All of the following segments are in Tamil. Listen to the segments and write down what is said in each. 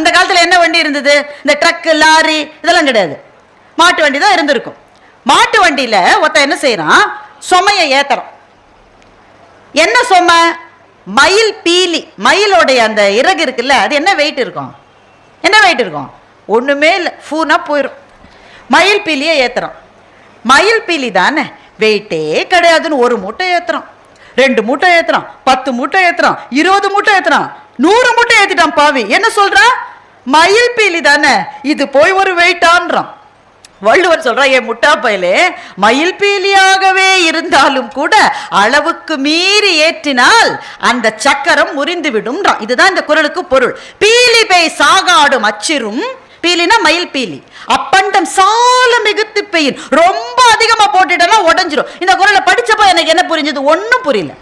அந்த காலத்துல என்ன வண்டி இருந்தது? இந்த ட்ரக்கு லாரி இதெல்லாம் கிடையாது. மாட்டு வண்டி தான் இருந்திருக்கும். மாட்டு வண்டியில் ஒருத்தன் என்ன செய்யறான்? சுமையை ஏத்துறான். என்ன சுமை? மயில் பீலி. மயிலோடைய அந்த இறகு இருக்குல்ல அது என்ன வெயிட் இருக்கும்? என்ன வெயிட் இருக்கும்? ஒண்ணுமே இல்லை. ஃபூனா போயிடும் மயில் பீலியை ஏத்துறான். மயில் பீலி தானே? வெயிட்டே கிடையாதுன்னு ஒரு மூட்டை ஏத்துறான். ரெண்டு மூட்டை ஏத்துறான். பத்து மூட்டை ஏத்துறான். இருபது மூட்டை ஏத்துறான். நூறு மூட்டை ஏற்றிட்டான் பாவி. என்ன சொல்கிறான் மயில் பீலி தானே? இது போய் ஒரு வெயிட்டான்றான் வள்ளுவர் சொல்றா என் முட்டா பயலே மயில் பீலியாகவே இருந்தாலும் கூட அளவுக்கு மீறி ஏற்றினால் அந்த சக்கரம் முறிந்து விடும்ன்றான் இதுதான் இந்த குரலுக்கு பொருள். பீலி பெய் சாகாடும் அச்சிரும் பீலினா மயில் பீலி. அப்பண்டம் சால மிகுத்து பெயின் ரொம்ப அதிகமா போட்டுட்டனா உடஞ்சிரும். இந்த குரலை படிச்சப்ப எனக்கு என்ன புரிஞ்சது? ஒன்றும் புரியல.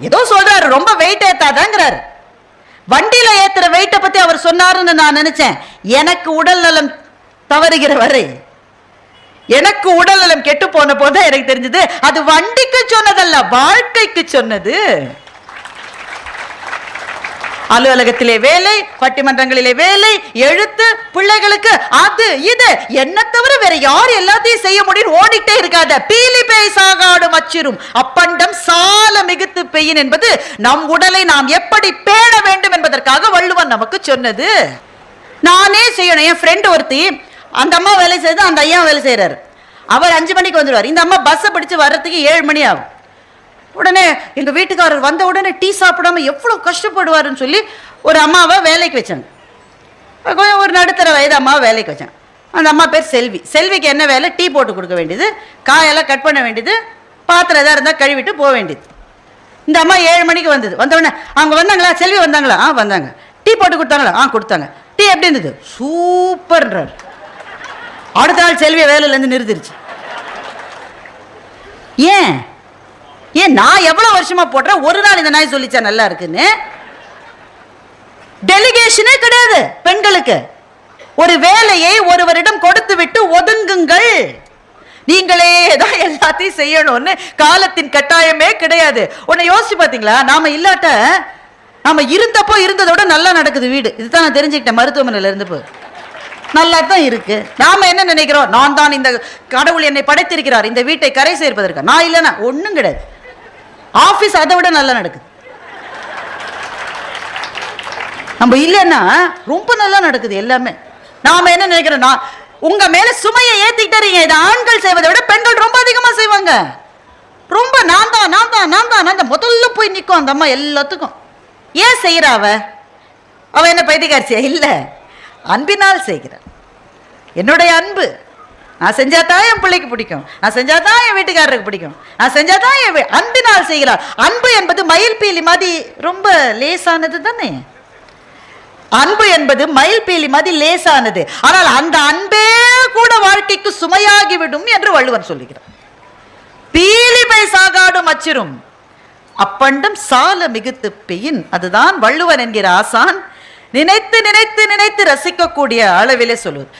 ஏதோ சொல்றாரு ரொம்ப வெயிட் ஏத்தாதாங்கிறாரு. வண்டியில ஏத்துற வெயிட்டை பத்தி அவர் சொன்னாருன்னு நான் நினைச்சேன். எனக்கு உடல் நலம் தவறுகிற வரை எனக்கு உடல் நலம் கெட்டு போன போது எனக்கு தெரிஞ்சது. அது வண்டிக்கு சொன்னதல்ல வாழ்க்கைக்கு சொன்னது. அலுவலகத்திலே வேலை பட்டிமன்றங்களிலே வேலை எழுத்து பிள்ளைகளுக்கு அது இது. என்ன தவிர வேற யார் எல்லாத்தையும் செய்ய முடியும் ஓடிட்டே இருக்காத. பீலி பேய் அச்சிரும் அப்பண்டம் சால மிகுத்து பெய்யின் என்பது நம் உடலை நாம் எப்படி பேண வேண்டும் என்பதற்காக வள்ளுவன் நமக்கு சொன்னது. நானே செய்யணும். என் ஃப்ரெண்ட் ஒருத்தி அந்த அம்மா வேலை செய்யுது அந்த ஐயா வேலை செய்கிறார் அவர் அஞ்சு மணிக்கு வந்துடுவார். இந்த அம்மா பஸ்ஸை பிடிச்சு வர்றதுக்கு ஏழு மணி ஆகும். உடனே எங்கள் வீட்டுக்காரர் வந்த உடனே டீ சாப்பிடாம எவ்வளோ கஷ்டப்படுவாருன்னு சொல்லி ஒரு அம்மாவை வேலைக்கு வச்சாங்க. ஒரு நடுத்தர வயது அம்மாவை வேலைக்கு வச்சாங்க. அந்த அம்மா பேர் செல்வி. செல்விக்கு என்ன வேலை? டீ போட்டு கொடுக்க வேண்டியது காயெல்லாம் கட் பண்ண வேண்டியது பாத்திரம் எதாவது இருந்தால் கழுவிட்டு போக வேண்டியது. இந்த அம்மா ஏழு மணிக்கு வந்தது. வந்தவொடனே அவங்க வந்தாங்களா? செல்வி வந்தாங்களா? ஆ வந்தாங்க. டீ போட்டு கொடுத்தாங்களா? ஆ கொடுத்தாங்க. டீ எப்படி இருந்தது? சூப்பர்ன்றார். அடுத்த நாள் செல்வியை வேலையிலேருந்து நிறுத்திருச்சு. ஏன்? ஏன் நான் எவ்வளோ வருஷமா போடுறேன்? ஒரு நாள் இந்த நாய் சொல்லிச்சா நல்லா இருக்குன்னு? டெலிகேஷனே கிடையாது பெண்களுக்கு. ஒரு வேலையை ஒருவரிடம் கொடுத்து விட்டு ஒதுங்குங்கள். நீங்களே தான் எல்லாத்தையும் செய்யணும்னு காலத்தின் கட்டாயமே கிடையாது. உன்னை யோசிச்சு பார்த்தீங்களா நாம இல்லாட்ட நாம இருந்தப்போ இருந்ததோட நல்லா நடக்குது வீடு. இதுதான் நான் தெரிஞ்சுக்கிட்டேன் மருத்துவமனையில இருந்து போய் நல்லா தான் இருக்கு. நாம என்ன நினைக்கிறோம்? நான் தான் இந்த கடவுள் என்னை படைத்திருக்கிறார். இந்த வீட்டை கரை சேர்ப்பதற்கு. நான் இல்லைன்னா ஒன்றும் கிடையாது. ஆஃபீஸ் அதை விட நல்லா நடக்குது. நம்ம இல்லைன்னா ரொம்ப நல்லா நடக்குது எல்லாமே. நாம என்ன நினைக்கிறோம்? நான் உங்க மேல சுமையை ஏத்திக்கிட்டீங்க இதை ஆண்கள் செய்வதை விட பெண்கள் ரொம்ப அதிகமா செய்வாங்க. ரொம்ப நான் தான் நான் தான் நான் தான் நான் முதல்ல போய் நிற்கும் அந்த அம்மா எல்லாத்துக்கும். ஏன் செய்யறா அவ? அவ என்ன பைத்தியக்காரிச்சியா இல்லை. அன்பினால் செய்கிறார் என்னுடைய அன்பு. நான் செஞ்சா தான் என் பிள்ளைக்கு பிடிக்கும். நான் செஞ்சா தான் என் வீட்டுக்காரருக்கு பிடிக்கும். நான் செஞ்சா தான் என் அன்பினால் செய்கிறாள் அன்பு என்பது மயில் பீலி மாதிரி ரொம்ப லேசானது தானே? அன்பு என்பது மயில் பீலி மாதிரி லேசானது. ஆனால் அந்த அன்பே வாழ்க்கைக்கு சுமையாகிவிடும் என்று வள்ளுவன் சொல்லுகிறார். பீலிமை சாகாடும் அச்சிரும் அப்பண்டம் சால மிகுத்து பெயின். அதுதான் வள்ளுவன் என்கிற ஆசான். நினைத்து நினைத்து நினைத்து ரசிக்கக்கூடிய அளவிலே சொல்லுவது